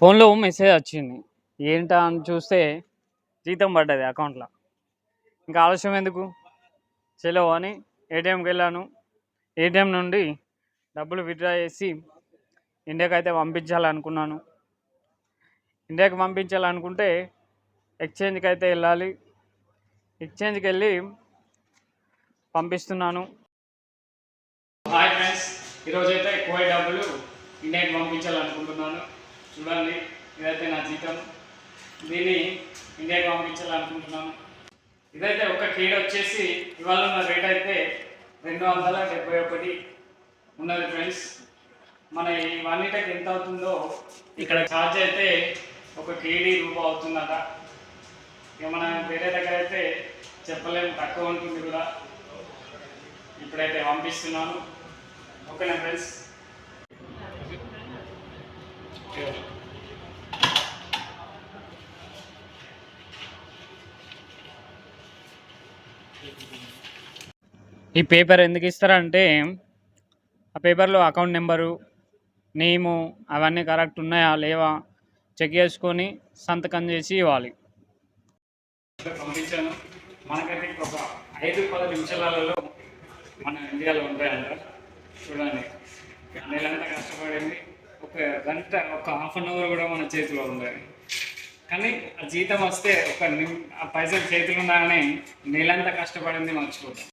ఫోన్లో మెసేజ్ వచ్చింది. ఏంటా అని చూస్తే జీతం పడ్డది అకౌంట్లో ఇంకా ఆలస్యం ఎందుకు? చలో అని ఏటీఎంకి వెళ్ళాను. ఏటీఎం నుండి డబ్బులు విత్డ్రా చేసి ఇండియాకి అయితే పంపించాలనుకున్నాను. ఇండియాకి పంపించాలనుకుంటే ఎక్స్చేంజ్కి అయితే వెళ్ళాలి. ఎక్స్చేంజ్కి వెళ్ళి పంపిస్తున్నాను. హాయ్ ఫ్రెండ్స్ ఈరోజు అయితే ఎక్కువ డబ్బులు ఇండియాకి పంపించాలనుకుంటున్నాను. చూడండి ఇదైతే నా జీతం. దీన్ని ఇండియాకి పంపించాలనుకుంటున్నాను. ఇదైతే ఒక కీడ్ వచ్చేసి ఇవాళ ఉన్న రేట్ అయితే రెండు వందల డెబ్బై ఒకటి. ఉన్నది ఫ్రెండ్స్ మన ఈ వన్నిటకి ఎంత అవుతుందో ఇక్కడ ఛార్జ్ అయితే ఒక కేడీ రూపా అవుతుందట. ఇక మనం వేరే దగ్గర అయితే చెప్పలేము తక్కువ ఉంటుంది కూడా. ఇప్పుడైతే పంపిస్తున్నాను. ఓకేనా ఫ్రెండ్స్? ఈ పేపర్ ఎందుకు ఇస్తారంటే ఆ పేపర్లో అకౌంట్ నెంబరు నేము అవన్నీ కరెక్ట్ ఉన్నాయా లేవా చెక్ చేసుకొని సంతకం చేసి ఇవ్వాలి. గమనించాను మనకైతే ఒక ఐదు పది నిమిషాలలో మన ఇండియాలో ఉంటాయంట. చూడండి నెలంతా కష్టపడింది. ఒక గంట ఒక హాఫ్ అన్ అవర్ కూడా మన చేతిలో ఉంది కానీ ఆ జీతం వస్తే ఒక నిమ్ ఆ పైసలు చేతిలో ఉండగానే నేలంతా కష్టపడింది మర్చిపోతాం.